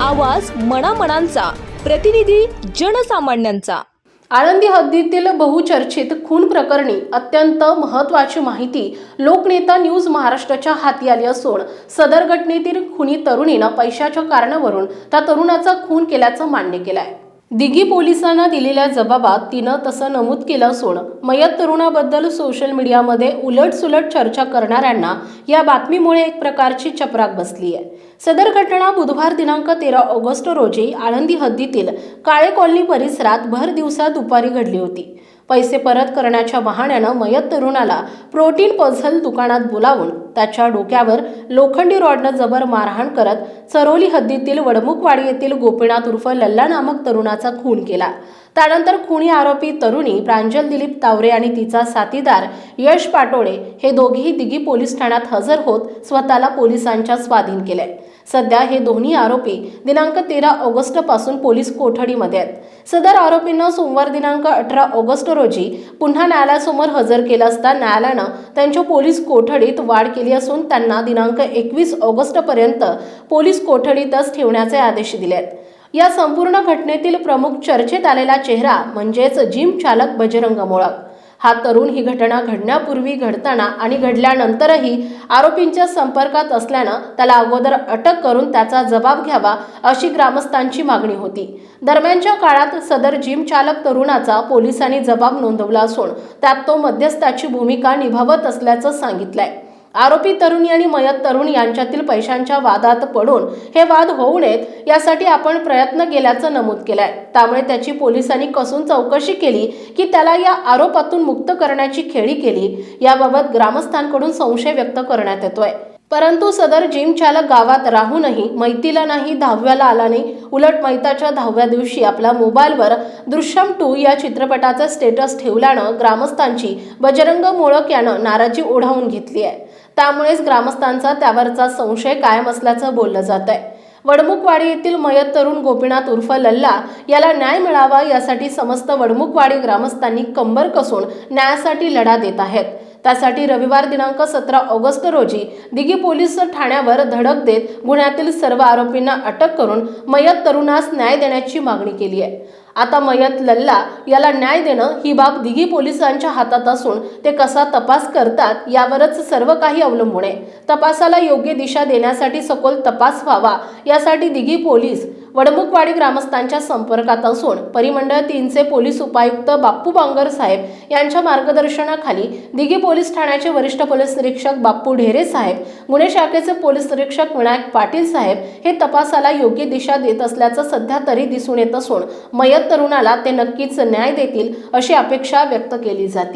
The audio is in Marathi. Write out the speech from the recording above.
आवाज मनामनांचा प्रतिनिधी जनसामान्यांचा. आळंदी हद्दीतील बहुचर्चित खून प्रकरणी अत्यंत महत्त्वाची माहिती लोकनेता न्यूज महाराष्ट्राच्या हाती आली असून सदर घटनेतील खुनी तरुणीनं पैशाच्या कारणावरून त्या तरुणाचा खून केल्याचं मान्य केलं आहे दिघी पोलिसांना दिलेल्या जबाबात तिनं तसं नमूद केलं असून मयत तरुणाबद्दल सोशल मीडियामध्ये उलटसुलट चर्चा करणाऱ्यांना या बातमीमुळे एक प्रकारची चपराक बसली आहे. सदर घटना बुधवार दिनांक तेरा ऑगस्ट रोजी आळंदी हद्दीतील काळे कॉलनी परिसरात भर दिवसा दुपारी घडली होती. पैसे परत करण्याच्या बहाण्यानं मयत तरुणाला प्रोटीन पझल दुकानात बोलावून त्याच्या डोक्यावर लोखंडी रॉडनं जबर मारहाण करत चरोली हद्दीतील वडमुखवाडी येथील गोपीनाथ उर्फ लल्ला नामक तरुणाचा खून केला. त्यानंतर खुणी आरोपी तरुणी प्रांजल दिलीप तावरे आणि तिचा साथीदार यश पाटोळे हे दोघेही दिघी पोलीस ठाण्यात हजर होत स्वतःला पोलिसांच्या स्वाधीन केले. सध्या हे दोन्ही आरोपी दिनांक तेरा ऑगस्टपासून पोलीस कोठडीमध्ये आहेत. सदर आरोपींना सोमवार दिनांक अठरा ऑगस्ट रोजी पुन्हा न्यायालयासमोर हजर केलं असता न्यायालयानं त्यांच्या पोलीस कोठडीत वाढ केली असून त्यांना दिनांक एकवीस ऑगस्टपर्यंत पोलीस कोठडीतच ठेवण्याचे आदेश दिले आहेत. या संपूर्ण घटनेतील प्रमुख चर्चेत आलेला चेहरा म्हणजेच जिम चालक बजरंग मोळक हा तरुण ही घटना घडण्यापूर्वी घडताना आणि घडल्यानंतरही आरोपींच्या संपर्कात असल्यानं त्याला अगोदर अटक करून त्याचा जबाब घ्यावा अशी ग्रामस्थांची मागणी होती. दरम्यानच्या काळात सदर जिम चालक तरुणाचा पोलिसांनी जबाब नोंदवला असून त्यात तो मध्यस्थाची भूमिका निभावत असल्याचं सांगितलंय. आरोपी तरुणी आणि मयत तरुण यांच्यातील पैशांच्या वादात पडून हे वाद होऊ नयेत यासाठी आपण प्रयत्न केल्याचं नमूद केलंय. त्यामुळे त्याची पोलिसांनी कसून चौकशी केली की त्याला या आरोपातून मुक्त करण्याची खेळी केली. याबाबत ग्रामस्थांकडून संशय व्यक्त करण्यात येतोय. परंतु सदर जिम चालक गावात राहूनही मैतीला नाही दहाव्याला आला नाही. उलट मैताच्या दहाव्या दिवशी आपल्या मोबाईलवर दृश्यम टू या चित्रपटाचं स्टेटस ठेवल्यानं ग्रामस्थांची बजरंग मोळक यानं नाराजी ओढावून घेतली आहे त्यामुळेच ग्रामस्थांचा त्यावरचा संशय कायम असल्याचं बोललं जात आहे वडमुखवाडी येथील मयत तरुण गोपीनाथ उर्फ लल्ला याला न्याय मिळावा यासाठी समस्त वडमुखवाडी ग्रामस्थांनी कंबर कसून न्यायासाठी लढा देत आहेत. त्यासाठी रविवार दिनांक सतरा ऑगस्ट रोजी दिघी पोलीस ठाण्यावर धडक देत गुन्ह्यातील सर्व आरोपींना अटक करून मयत तरुणास न्याय देण्याची मागणी केली आहे. आता मयत लल्ला याला न्याय देणं ही बाब दिघी पोलिसांच्या हातात असून ते कसा तपास करतात यावरच सर्व काही अवलंबून आहे. तपासाला योग्य दिशा देण्यासाठी सखोल तपास व्हावा यासाठी दिघी पोलीस वडमुखवाडी ग्रामस्थांच्या संपर्कात असून परिमंडळ तीनचे पोलीस उपायुक्त बाप्पू बांगर साहेब यांच्या मार्गदर्शनाखाली दिघी पोलीस ठाण्याचे वरिष्ठ पोलीस निरीक्षक बाप्पू ढेरे साहेब गुन्हे शाखेचे पोलीस निरीक्षक विनायक पाटील साहेब हे तपासाला योग्य दिशा देत असल्याचं सध्या तरी दिसून येत असून मयत तरुणाला ते नक्कीच न्याय देतील अशी अपेक्षा व्यक्त केली जाते.